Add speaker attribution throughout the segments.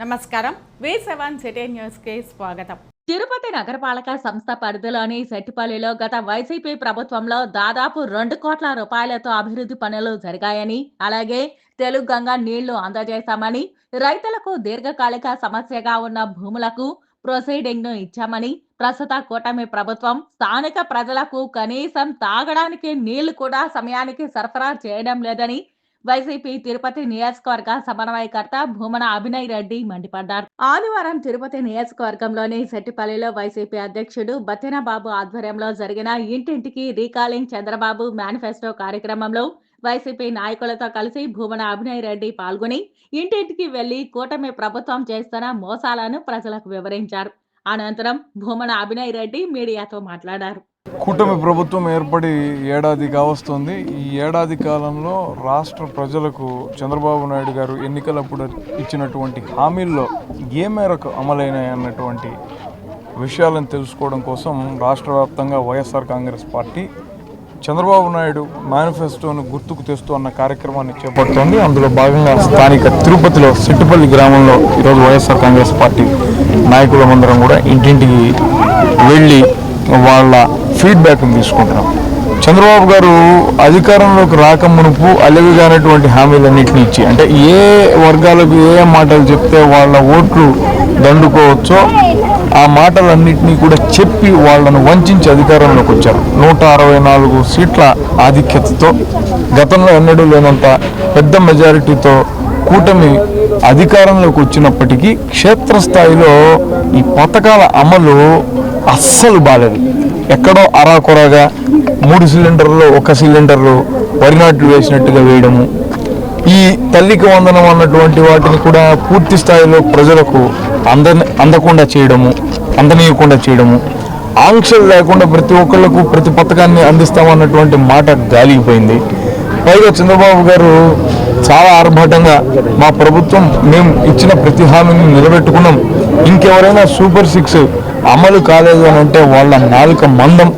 Speaker 1: నమస్కారం. వి seven city న్యూస్కి స్వాగతం.
Speaker 2: తిరుపతి నగరపాలక సంస్థ పరిధిలోని సెట్టిపల్లిలో గత వైసీపీ ప్రభుత్వంలో దాదాపు రెండు కోట్ల రూపాయలతో అభివృద్ధి పనులు జరిగాయని అలాగే తెలుగు గంగా నీళ్ళు అందజేశామని రైతులకు దీర్ఘకాలిక సమస్యగా ఉన్న భూములకు ప్రొసీడింగ్ను ఇచ్చామని ప్రస్తుత కూటమి ప్రభుత్వం స్థానిక ప్రజలకు కనీసం తాగడానికి నీళ్ళు కూడా సమయానికి సరఫరా చేయడం లేదని వైసీపీ తిరుపతి నియోజకవర్గ సమన్వయకర్త భూమన అభినయ్ రెడ్డి మండిపడ్డారు. ఆదివారం తిరుపతి నియోజకవర్గంలోని సెట్టిపల్లిలో వైసీపీ అధ్యక్షుడు బత్తెనబాబు ఆధ్వర్యంలో జరిగిన ఇంటింటికి రీకాలింగ్ చంద్రబాబు మేనిఫెస్టో కార్యక్రమంలో వైసీపీ నాయకులతో కలిసి భూమన అభినయ్ రెడ్డి పాల్గొని ఇంటింటికి వెళ్ళి కూటమి ప్రభుత్వం చేస్తున్న మోసాలను ప్రజలకు వివరించారు. అనంతరం భూమన అభినయ్ రెడ్డి మీడియాతో మాట్లాడారు.
Speaker 3: కూటమి ప్రభుత్వం ఏర్పడి ఏడాది కావస్తుంది. ఈ ఏడాది కాలంలో రాష్ట్ర ప్రజలకు చంద్రబాబు నాయుడు గారు ఎన్నికలప్పుడు ఇచ్చినటువంటి హామీల్లో ఏ మేరకు అమలైనాయి అన్నటువంటి విషయాలను తెలుసుకోవడం కోసం రాష్ట్ర వ్యాప్తంగా YSR Congress party Chandrababu Naidu మేనిఫెస్టోను గుర్తుకు తెస్తూ అన్న కార్యక్రమాన్ని చేపడుతోంది అందులో భాగంగా స్థానిక తిరుపతిలో సిట్టుపల్లి గ్రామంలో ఈరోజు వైఎస్ఆర్ కాంగ్రెస్ పార్టీ నాయకులమందరం కూడా ఇంటింటికి వెళ్ళి వాళ్ళ ఫీడ్బ్యాక్ని తీసుకుంటున్నాం. చంద్రబాబు గారు అధికారంలోకి రాక మునుపు అలవిగానటువంటి హామీలన్నింటినీ ఇచ్చి అంటే ఏ వర్గాలకు ఏ మాటలు చెప్తే వాళ్ళ ఓట్లు దండుకోవచ్చో ఆ మాటలన్నింటినీ కూడా చెప్పి వాళ్ళను వంచించి అధికారంలోకి వచ్చారు. నూట అరవై నాలుగు సీట్ల ఆధిక్యతతో గతంలో ఎన్నడూ లేనంత పెద్ద మెజారిటీతో కూటమి అధికారంలోకి వచ్చినప్పటికీ క్షేత్రస్థాయిలో ఈ పథకాల అమలు అస్సలు బాలేదు. ఎక్కడో అరాకొరగా మూడు సిలిండర్లు ఒక సిలిండర్లు వరి నాట్లు వేసినట్టుగా వేయడము. ఈ తల్లికి వందనం అన్నటువంటి వాటిని కూడా పూర్తి స్థాయిలో ప్రజలకు అంద అందకుండా చేయడము అందనీయకుండా చేయడము. ఆంక్షలు లేకుండా ప్రతి ఒక్కళ్ళకు ప్రతి పథకాన్ని అందిస్తామన్నటువంటి మాట గాలిగిపోయింది. పైగా చంద్రబాబు గారు చాలా ఆర్భాటంగా మా ప్రభుత్వం మేము ఇచ్చిన ప్రతి హామీని నిలబెట్టుకున్నాం. ఇంకెవరైనా సూపర్ సిక్స్ అమలు కాలేదు అని అంటే వాళ్ళ నాలుక మందం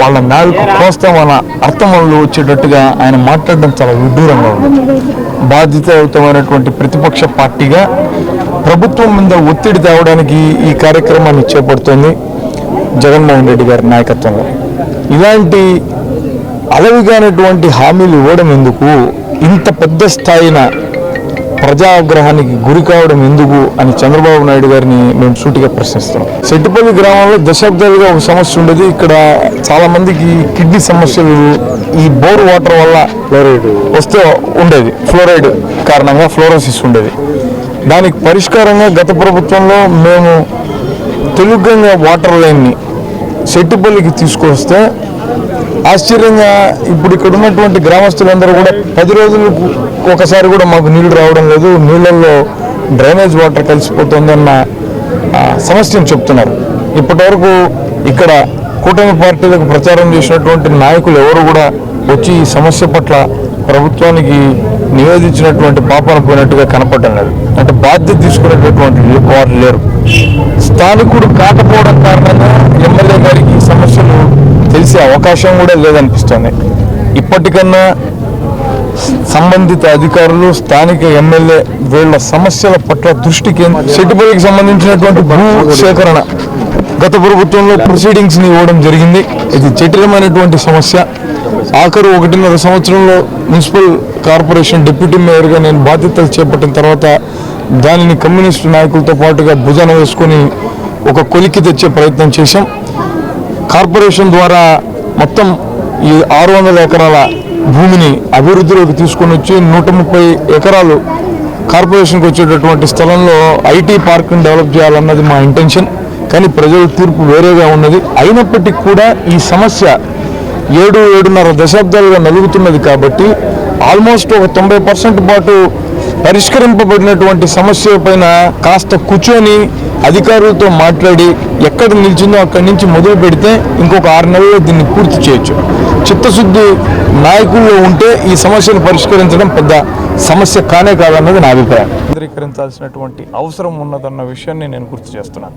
Speaker 3: వాళ్ళ నాలుక కోస్తామన్న అర్థం వాళ్ళు వచ్చేటట్టుగా ఆయన మాట్లాడడం చాలా విడ్డూరంగా ఉంది. బాధ్యతయుతమైనటువంటి ప్రతిపక్ష పార్టీగా ప్రభుత్వం మీద ఒత్తిడి తేవడానికి ఈ కార్యక్రమాన్ని చేపడుతోంది జగన్మోహన్ రెడ్డి గారి నాయకత్వంలో. ఇలాంటి అలవిగానటువంటి హామీలు ఇవ్వడం ఎందుకు? ఇంత పెద్ద స్థాయిన ప్రజాగ్రహానికి గురి కావడం ఎందుకు అని చంద్రబాబు నాయుడు గారిని మేము సూటిగా ప్రశ్నిస్తున్నాం. సెట్టుపల్లి గ్రామంలో దశాబ్దాలుగా ఒక సమస్య ఉండేది. ఇక్కడ చాలా మందికి కిడ్నీ సమస్యలు ఈ బోర్ వాటర్ వల్ల ఫ్లోరైడ్. వస్తే ఉండేది. ఫ్లోరైడ్ కారణంగా ఫ్లోరోసిస్ ఉండేది. దానికి పరిష్కారంగా గత ప్రభుత్వంలో మేము తెలుగుగా వాటర్ లైన్ని సెట్టుపల్లికి తీసుకొస్తే ఆశ్చర్యంగా ఇప్పుడు ఇక్కడ ఉన్నటువంటి గ్రామస్తులందరూ కూడా పది రోజులు ఒకసారి కూడా మాకు నీళ్ళు రావడం లేదు. నీళ్ళల్లో డ్రైనేజ్ వాటర్ కలిసిపోతుందన్న సమస్యను చెప్తున్నారు. ఇప్పటివరకు ఇక్కడ కూటమి పార్టీలకు ప్రచారం చేసినటువంటి నాయకులు ఎవరు కూడా వచ్చి ఈ సమస్య పట్ల ప్రభుత్వానికి నివేదించినటువంటి పాపన పోయినట్టుగా కనపడడం లేదు. అంటే బాధ్యత తీసుకునేటటువంటి వారు లేరు. స్థానికుడు కాకపోవడం కారణంగా ఎమ్మెల్యే గారికి సమస్యలు అవకాశం కూడా లేదనిపిస్తుంది. ఇప్పటికన్నా సంబంధిత అధికారులు స్థానిక ఎమ్మెల్యే వీళ్ళ సమస్యల పట్ల దృష్టి కేంద్ర సెట్టుపల్లికి సంబంధించినటువంటి భూ సేకరణ. గత ప్రభుత్వంలో ప్రొసీడింగ్స్ని ఇవ్వడం జరిగింది. ఇది జటిలమైనటువంటి సమస్య. ఆఖరు ఒకటిన్నర సంవత్సరంలో మున్సిపల్ కార్పొరేషన్ డిప్యూటీ మేయర్గా నేను బాధ్యతలు చేపట్టిన తర్వాత దానిని కమ్యూనిస్టు నాయకులతో పాటుగా భుజాన వేసుకొని ఒక కొలిక్కి తెచ్చే ప్రయత్నం చేశాం. కార్పొరేషన్ ద్వారా మొత్తం ఈ ఆరు వందల ఎకరాల భూమిని అభివృద్ధిలోకి తీసుకొని వచ్చి నూట ముప్పై ఎకరాలు కార్పొరేషన్కి వచ్చేటటువంటి స్థలంలో ఐటీ పార్క్ని డెవలప్ చేయాలన్నది మా ఇంటెన్షన్. కానీ ప్రజల తీర్పు వేరేగా ఉన్నది. అయినప్పటికీ కూడా ఈ సమస్య ఏడు ఏడున్నర దశాబ్దాలుగా నలుగుతున్నది కాబట్టి ఆల్మోస్ట్ ఒక తొంభై పర్సెంట్ పాటు పరిష్కరింపబడినటువంటి సమస్య పైన కాస్త కూర్చొని అధికారులతో మాట్లాడి ఎక్కడ నిలిచిందో అక్కడి నుంచి మొదలు పెడితే ఇంకొక ఆరు నెలల్లో దీన్ని పూర్తి చేయొచ్చు. చిత్తశుద్ధి నాయకుల్లో ఉంటే ఈ సమస్యను పరిష్కరించడం పెద్ద సమస్య కానే కాదన్నది నా అభిప్రాయం. కేంద్రీకరించాల్సినటువంటి అవసరం ఉన్నదన్న విషయాన్ని నేను గుర్తు చేస్తున్నాను.